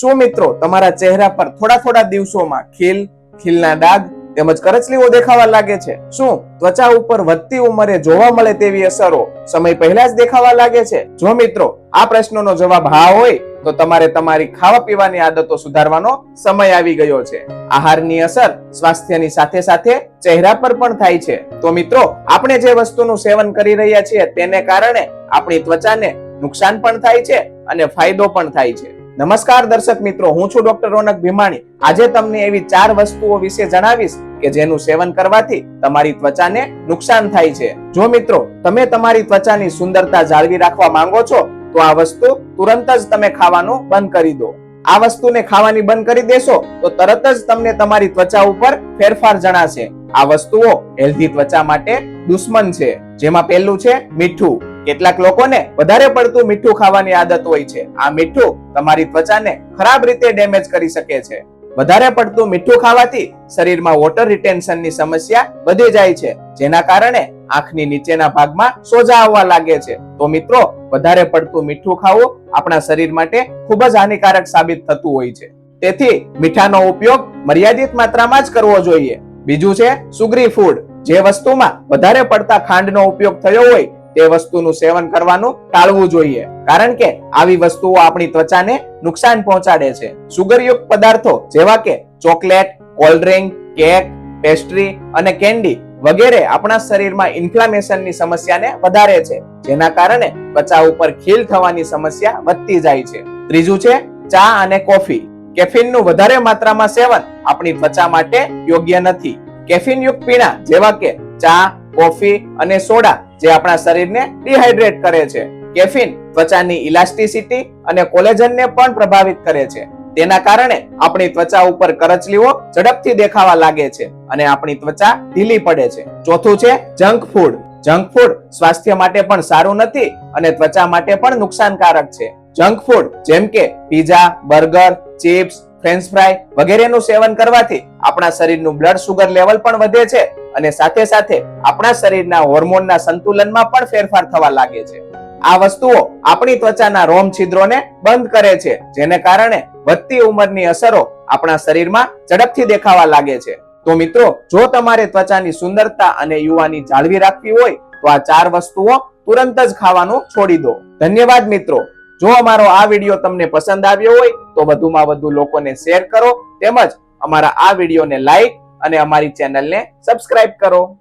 શું મિત્રો, તમારા ચહેરા પર થોડા થોડા દિવસોમાં ખીલ, ખીલના ડાઘ તેમજ કરચલીઓ દેખાવા લાગે છે. શું ત્વચા ઉપર વધતી ઉંમરે જોવા મળે તેવી અસરો સમય પહેલા જ દેખાવા લાગે છે? જો મિત્રો, આ પ્રશ્નોનો જવાબ હા હોય, તો તમારે તમારી ખાવા પીવાની આદતો સુધારવાનો સમય આવી ગયો છે. આહારની અસર સ્વાસ્થ્યની સાથે સાથે ચહેરા પર પણ થાય છે. તો મિત્રો, આપણે જે વસ્તુનું સેવન કરી રહ્યા છીએ, તેને કારણે આપણી ત્વચાને નુકસાન પણ થાય છે અને ફાયદો પણ થાય છે. નમસ્કાર દર્શક મિત્રો, હું છું ડોક્ટર રોનક ભીમાણી. આજે તમને એવી ચાર વસ્તુઓ વિશે જણાવીશ કે જેનું સેવન કરવાથી તમારી ત્વચાને નુકસાન થાય છે. જો મિત્રો, તમે તમારી ત્વચાની સુંદરતા જાળવી રાખવા માંગો છો, તો આ વસ્તુ તુરંત જ તમે ખાવાનું બંધ કરી દો. આ વસ્તુને ખાવાની બંધ કરી દેશો, તો તરત જ તમને તમારી ત્વચા ઉપર ફેરફાર જણાશે. આ વસ્તુઓ હેલ્ધી ત્વચા માટે દુશ્મન છે, જેમાં પહેલું છે મીઠું. કેટલાક લોકોને વધારે પડતું મીઠું ખાવાની આદત હોય છે. આ મીઠું તમારી ત્વચાને ખરાબ રીતે ડેમેજ કરી શકે છે. વધારે પડતું મીઠું ખાવાથી શરીરમાં વોટર રિટેન્શનની સમસ્યા વધી જાય છે, જેના કારણે આંખની નીચેના ભાગમાં સોજા આવવા લાગે છે. તો મિત્રો, વધારે પડતું મીઠું ખાવું આપણા શરીર માટે ખૂબ જ હાનિકારક સાબિત થતું હોય છે. તેથી મીઠાનો ઉપયોગ મર્યાદિત માત્રામાં જ કરવો જોઈએ. બીજું છે સુગરી ફૂડ જે વસ્તુમાં વધારે પડતા ખાંડનો ઉપયોગ થયો હોય તે વસ્તુનું સેવન કરવાનું ટાળવું જોઈએ. કારણ કે આવી વસ્તુઓ આપણી ત્વચાને નુકસાન પહોંચાડે છે. સુગરયુક્ત પદાર્થો જેવા કે chocolate, cold drink, cake, pastry અને કેન્ડી વગેરે આપણા શરીરમાં ઇન્ફ્લામેશનની સમસ્યાને વધારે છે. જેના કારણે ત્વચા ઉપર ખીલ થવાની સમસ્યા વધતી જાય છે. ત્રીજું છે ચા અને કોફી. કેફીનનું વધારે માત્રામાં સેવન આપણી ત્વચા માટે યોગ્ય નથી. કેફીન યુક્ત પીણા જેવા કે ચા, કોફી અને સોડા જે આપણા શરીરને ડિહાઇડ્રેટ કરે છે. કેફીન ત્વચાની ઇલાસ્ટિસિટી અને કોલેજનને પણ પ્રભાવિત કરે છે. તેના કારણે આપણી ત્વચા ઉપર કરચલીઓ ઝડપથી દેખાવા લાગે છે અને આપણી ત્વચા ઢીલી પડે છે. ચોથું છે જંક ફૂડ. જંક ફૂડ સ્વાસ્થ્ય માટે પણ સારું નથી અને ત્વચા માટે પણ નુકસાનકારક છે. જંક ફૂડ જેમ કે pizza, burger, chips french fry વગેરેનું સેવન કરવાથી આપણા શરીરનું બ્લડ સુગર લેવલ પણ વધે છે અને સાથે સાથે આપણા શરીરના હોર્મોનના સંતુલનમાં પણ ફેરફાર થવા લાગે છે. આ વસ્તુઓ આપણી ત્વચાના રોમ છિદ્રોને બંધ કરે છે, જેને કારણે વધતી ઉંમરની અસરો આપણા શરીરમાં ઝડપથી દેખાવા લાગે છે. તો મિત્રો, જો તમારે ત્વચાની સુંદરતા અને યુવાની જાળવી રાખવી હોય, તો આ ચાર વસ્તુઓ તુરંત જ ખાવાનું છોડી દો. ધન્યવાદ મિત્રો. જો અમારો આ વીડિયો તમને પસંદ આવ્યો હોય, તો વધુમાં વધુ લોકોને શેર કરો. તેમજ અમારા આ વિડીયોને લાઈક અને અમારી ચેનલને સબસ્ક્રાઇબ કરો.